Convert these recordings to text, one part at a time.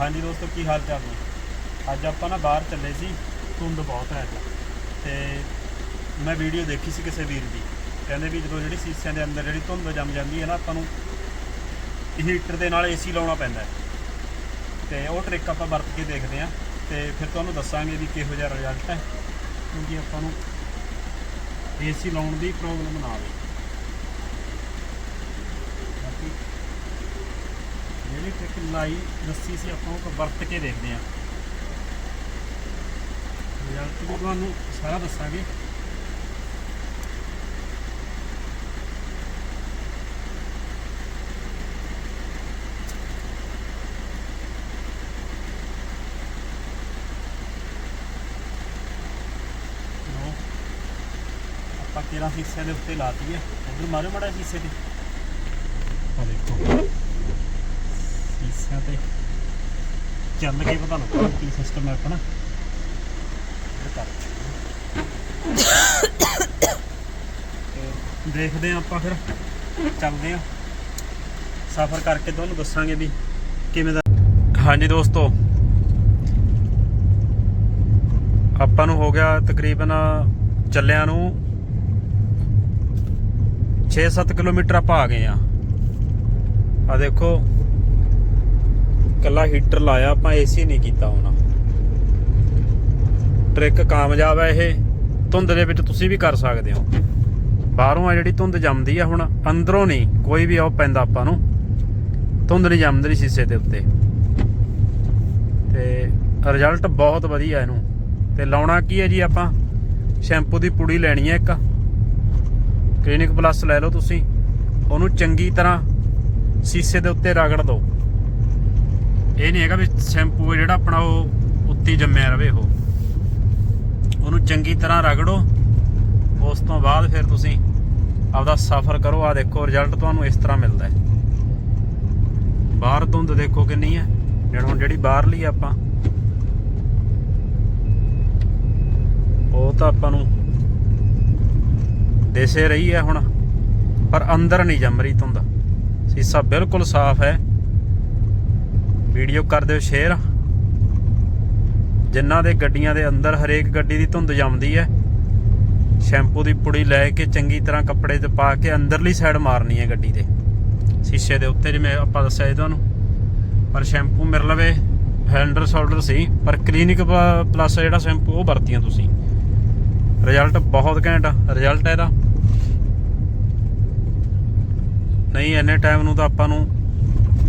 ਹਾਂਜੀ ਦੋਸਤੋ, ਕੀ ਹਾਲ ਚਾਲ ਨੇ? ਅੱਜ ਆਪਾਂ ਨਾ ਬਾਹਰ ਚੱਲੇ ਸੀ, ਧੁੰਦ ਬਹੁਤ ਹੈ ਅੱਜ। ਤੇ ਮੈਂ ਵੀਡੀਓ ਦੇਖੀ ਸੀ ਕਿਸੇ ਵੀਰ ਦੀ। ਕਹਿੰਦੇ ਵੀ ਜਦੋਂ ਜਿਹੜੀ ਸੀਸਿਆਂ ਦੇ ਅੰਦਰ ਜਿਹੜੀ ਧੁੰਦ ਜੰਮ ਜਾਂਦੀ ਹੈ ਨਾ, ਆਪਾਂ ਨੂੰ ਹੀਟਰ ਦੇ ਨਾਲ ਏਸੀ ਲਾਉਣਾ ਪੈਂਦਾ ਹੈ। ਤੇ ਉਹ ਟ੍ਰਿਕ ਆਪਾਂ ਵਰਤ ਕੇ ਦੇਖਦੇ ਹਾਂ। ਤੇ ਫਿਰ ਤੁਹਾਨੂੰ ਦੱਸਾਂਗੇ ਵੀ ਕਿਹੋ ਜਿਹਾ ਰਿਜ਼ਲਟ ਹੈ, ਕਿਉਂਕਿ ਆਪਾਂ ਨੂੰ ਏਸੀ ਲਾਉਣ ਦੀ ਪ੍ਰੋਬਲਮ ਨਾ ਆਵੇ। ਜਿਹੜੀ ਟ੍ਰਿਕ ਲਾਈ ਦੱਸੀ ਸੀ, ਆਪਾਂ ਉਹ ਵਰਤ ਕੇ ਦੇਖਦੇ ਹਾਂ। ਰਿਜ਼ਲਟ ਵੀ ਤੁਹਾਨੂੰ ਸਾਰਾ ਦੱਸਾਂਗੇ। ਆਪਾਂ ਕਿਹੜਾ ਹਿੱਸੇ ਦੇ ਉੱਤੇ ਲਾਤੀ ਹੈ ਉਧਰ ਮਾਰੋ ਮੜਾ ਹਿੱਸੇ ਤੇ। ਆ ਦੇਖੋ ਹਿੱਸਿਆਂ ਤੇ ਚੱਲ ਕੇ ਪਤਾ ਲੱਗਦਾ ਕੀ ਸਿਸਟਮ ਹੈ ਆਪਣਾ। ਦੇਖਦੇ ਹਾਂ ਆਪਾਂ ਫਿਰ, ਚੱਲਦੇ ਹਾਂ। ਸਫ਼ਰ ਕਰਕੇ ਤੁਹਾਨੂੰ ਦੱਸਾਂਗੇ ਵੀ ਕਿਵੇਂ ਦਾ ਹਾਂਜੀ ਦੋਸਤੋ, ਆਪਾਂ ਨੂੰ ਹੋ ਗਿਆ ਤਕਰੀਬਨ ਚੱਲਿਆਂ ਨੂੰ 6-7 ਕਿਲੋਮੀਟਰ ਆਪਾਂ ਆ ਗਏ ਆ ਆ ਦੇਖੋ ਕੱਲਾ ਹੀਟਰ ਲਾਇਆ ਆਪਾਂ ਏਸੀ ਨਹੀਂ ਕੀਤਾ ਹੋਣਾ। ਟ੍ਰਿਕ ਕਾਮਯਾਬ ਹੈ ਇਹ। ਧੁੰਦ ਦੇ ਵਿੱਚ ਤੁਸੀਂ ਵੀ ਕਰ ਸਕਦੇ ਹੋ। ਬਾਹਰੋਂ ਆ ਜਿਹੜੀ ਧੁੰਦ ਜੰਮਦੀ ਆ ਹੁਣ, ਅੰਦਰੋਂ ਨਹੀਂ, ਕੋਈ ਵੀ ਉਹ ਪੈਂਦਾ ਆਪਾਂ ਨੂੰ। ਧੁੰਦ ਨਹੀਂ ਜੰਮਦੀ ਸ਼ੀਸ਼ੇ ਦੇ ਉੱਤੇ। ਤੇ ਰਿਜ਼ਲਟ ਬਹੁਤ ਵਧੀਆ ਇਹਨੂੰ। ਤੇ ਲਾਉਣਾ ਕੀ ਹੈ ਜੀ ਆਪਾਂ? ਸ਼ੈਂਪੂ ਦੀ ਪੁੜੀ ਲੈਣੀ ਹੈ ਇੱਕ। ਕਲੀਨਿਕ ਪਲੱਸ ਲੈ ਲਓ ਤੁਸੀਂ। ਉਹਨੂੰ ਚੰਗੀ ਤਰ੍ਹਾਂ ਸੀਸੇ ਦੇ ਉੱਤੇ ਰਗੜ ਦਿਓ। ਇਹ ਨਹੀਂ ਹੈਗਾ ਵੀ ਸ਼ੈਂਪੂ ਜਿਹੜਾ ਆਪਣਾ ਉਹ ਉੱਤੇ ਜੰਮਿਆ ਰਵੇ ਉਹ। ਉਹਨੂੰ ਚੰਗੀ ਤਰ੍ਹਾਂ ਰਗੜੋ। ਉਸ ਤੋਂ ਬਾਅਦ ਫਿਰ ਤੁਸੀਂ ਆਪਦਾ ਸਫ਼ਰ ਕਰੋ। ਆ ਦੇਖੋ ਰਿਜ਼ਲਟ ਤੁਹਾਨੂੰ ਇਸ ਤਰ੍ਹਾਂ ਮਿਲਦਾ ਹੈ। ਬਾਹਰ ਧੁੰਦ ਦੇਖੋ ਕਿੰਨੀ ਹੈ। ਜਿਹੜਾ ਹੁਣ ਜਿਹੜੀ ਬਾਹਰਲੀ ਆਪਾਂ। ਉਹ ਤਾਂ ਆਪਾਂ ਨੂੰ ਦੇਸੇ ਰਹੀ ਹੈ ਹੁਣ। ਪਰ ਅੰਦਰ ਨਹੀਂ ਜੰਮ ਰਹੀ ਧੁੰਦ। ਸੀਸਾ ਬਿਲਕੁਲ ਸਾਫ਼ ਹੈ। ਵੀਡੀਓ ਕਰ ਦਿਓ ਸ਼ੇਅਰ। ਜਿਨ੍ਹਾਂ ਦੇ ਗੱਡੀਆਂ ਦੇ ਅੰਦਰ ਹਰੇਕ ਗੱਡੀ ਦੀ ਧੁੰਦ ਜੰਮਦੀ ਹੈ, ਸ਼ੈਂਪੂ ਦੀ ਪੁੜੀ ਲੈ ਕੇ ਚੰਗੀ ਤਰ੍ਹਾਂ ਕੱਪੜੇ ਤੇ ਪਾ ਕੇ ਅੰਦਰਲੀ ਸਾਈਡ ਮਾਰਨੀ ਹੈ ਗੱਡੀ ਦੇ। ਸ਼ੀਸ਼ੇ ਦੇ ਉੱਤੇ ਜਿਵੇਂ ਆਪਾਂ ਦੱਸਿਆ ਸੀ ਤੁਹਾਨੂੰ। ਪਰ ਸ਼ੈਂਪੂ ਮੇਰੇ ਲਵੇ ਹੈਂਡਰ ਸ਼ੋਲਡਰ ਸੀ, ਪਰ ਕਲੀਨਿਕ ਪਲੱਸ ਜਿਹੜਾ ਸ਼ੈਂਪੂ ਉਹ ਵਰਤੀਆਂ ਤੁਸੀਂ। ਰਿਜ਼ਲਟ ਬਹੁਤ ਘੈਂਟ ਰਿਜ਼ਲਟ ਇਹਦਾ। ਨਹੀਂ, ਇੰਨੇ ਟਾਈਮ ਨੂੰ ਤਾਂ ਆਪਾਂ ਨੂੰ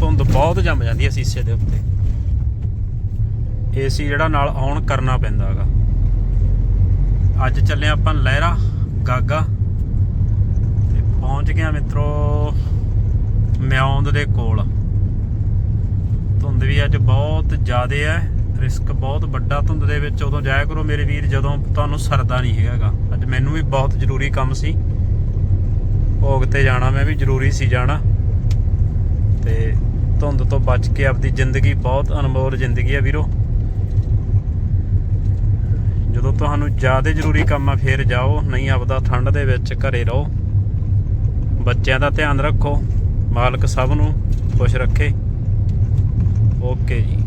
ਧੁੰਦ ਬਹੁਤ ਜੰਮ ਜਾਂਦੀ ਹੈ ਸੀਸੇ ਦੇ ਉੱਤੇ। ਏਸੀ ਜਿਹੜਾ ਨਾਲ ਆਨ ਕਰਨਾ ਪੈਂਦਾ ਹੈਗਾ। ਅੱਜ ਚੱਲੇ ਆਪਾਂ ਲਹਿਰਾ, ਗਾਗਾ। ਤੇ ਪਹੁੰਚ ਗਿਆ ਮਿੱਤਰੋ ਮਿਆਉਂਦ ਦੇ ਕੋਲ। ਧੁੰਦ ਵੀ ਅੱਜ ਬਹੁਤ ਜ਼ਿਆਦਾ ਹੈ, ਰਿਸਕ ਬਹੁਤ ਵੱਡਾ ਧੁੰਦ ਦੇ ਵਿੱਚ। ਉਦੋਂ ਜਾਇਆ ਕਰੋ ਮੇਰੇ ਵੀਰ, ਜਦੋਂ ਤੁਹਾਨੂੰ ਸਰਦਾ ਨਹੀਂ ਹੈਗਾਗਾ ਅੱਜ ਮੈਨੂੰ ਵੀ ਬਹੁਤ ਜ਼ਰੂਰੀ ਕੰਮ ਸੀ। ਭੋਗ ਤੇ ਜਾਣਾ, ਮੈਂ ਵੀ ਜ਼ਰੂਰੀ ਸੀ ਜਾਣਾ। ਤੇ ਧੁੰਦ ਤੋਂ ਬਚ ਕੇ ਆਪਦੀ ਜ਼ਿੰਦਗੀ, ਬਹੁਤ ਅਨਮੋਲ ਜ਼ਿੰਦਗੀ ਹੈ ਵੀਰੋ। ਜਦੋਂ ਤੁਹਾਨੂੰ ਜ਼ਿਆਦਾ ਜ਼ਰੂਰੀ ਕੰਮ ਆ, ਫੇਰ ਜਾਓ, ਨਹੀਂ ਆਪਦਾ ਠੰਡ ਦੇ ਵਿੱਚ ਘਰੇ ਰਹੋ। ਬੱਚਿਆਂ ਦਾ ਧਿਆਨ ਰੱਖੋ, ਮਾਲਕ ਸਭ ਨੂੰ ਖੁਸ਼ ਰੱਖੇ। ਓਕੇ ਜੀ।